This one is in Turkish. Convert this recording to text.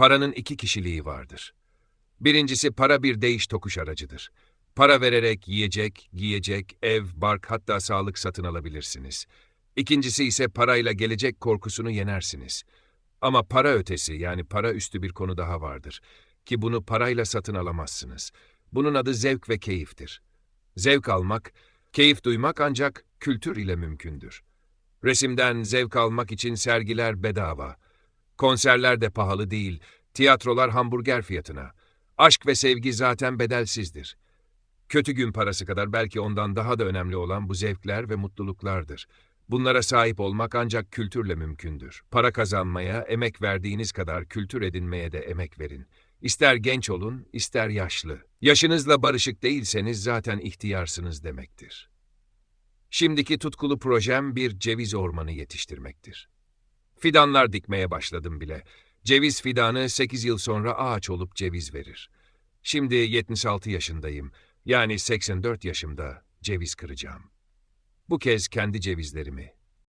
Paranın iki kişiliği vardır. Birincisi para bir değiş tokuş aracıdır. Para vererek yiyecek, giyecek, ev, bark hatta sağlık satın alabilirsiniz. İkincisi ise parayla gelecek korkusunu yenersiniz. Ama para ötesi yani para üstü bir konu daha vardır. Ki bunu parayla satın alamazsınız. Bunun adı zevk ve keyiftir. Zevk almak, keyif duymak ancak kültür ile mümkündür. Resimden zevk almak için sergiler bedava. Konserler de pahalı değil, tiyatrolar hamburger fiyatına. Aşk ve sevgi zaten bedelsizdir. Kötü gün parası kadar belki ondan daha da önemli olan bu zevkler ve mutluluklardır. Bunlara sahip olmak ancak kültürle mümkündür. Para kazanmaya, emek verdiğiniz kadar kültür edinmeye de emek verin. İster genç olun, ister yaşlı. Yaşınızla barışık değilseniz zaten ihtiyarsınız demektir. Şimdiki tutkulu projem bir ceviz ormanı yetiştirmektir. Fidanlar dikmeye başladım bile. Ceviz fidanı 8 yıl sonra ağaç olup ceviz verir. Şimdi 76 yaşındayım. Yani 84 yaşımda ceviz kıracağım. Bu kez kendi cevizlerimi,